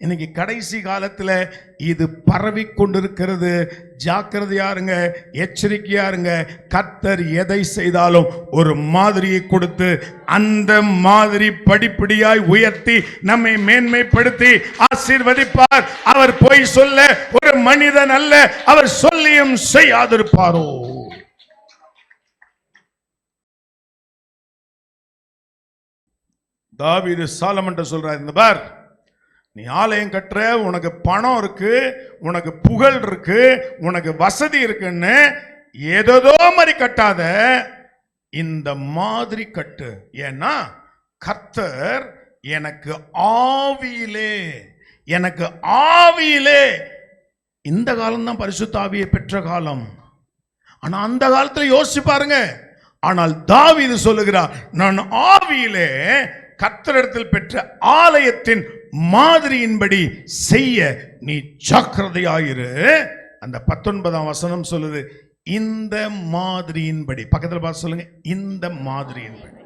இன்னைக்கு கடைசி காலத்துல இது பரவி கொண்டிருக்கிறது ஜாக்கிரதையா இருங்க எச்சரிக்கையா இருங்க கத்தர் எதை செய்தாலும் ஒரு மாதிரியை கொடுத்து அந்த மாதிரி படிப்படியாய் உயர்த்தி நம்மை மேன்மைப்படுத்தி ஆசீர்வதிப்பார். அவர் போய் சொல்ல ஒரு மனிதன் அல்ல அவர் சொல்லியும் செய்யாதிருப்பாரோ? தாவிது சாலமன்ற சொல்றார் இந்த பார். நீ ஆலயம் கட்டுற உனக்கு பணம் இருக்கு உனக்கு புகழ் இருக்கு உனக்கு வசதி இருக்குன்னு ஏதோ மாதிரி கட்டாத இந்த மாதிரி கட்டு. ஏன்னா கர்த்தர் எனக்கு ஆவியிலே எனக்கு ஆவியிலே இந்த காலம்தான் பரிசுத்த ஆவியை பெற்ற காலம். ஆனா அந்த காலத்தில் யோசிச்சு பாருங்க. ஆனால் தாவி இது சொல்லுகிறார் நான் ஆவியிலே கத்தரிடத்தில் பெற்ற ஆலயத்தின் மாதிரியின்படி செய்ய நீ ஜாக்கிரதையாயிரு. அந்த பத்தொன்பதாம் வசனம் சொல்லுது இந்த மாதிரியின்படி. பக்கத்தில் பார்த்து சொல்லுங்க இந்த மாதிரியின்படி.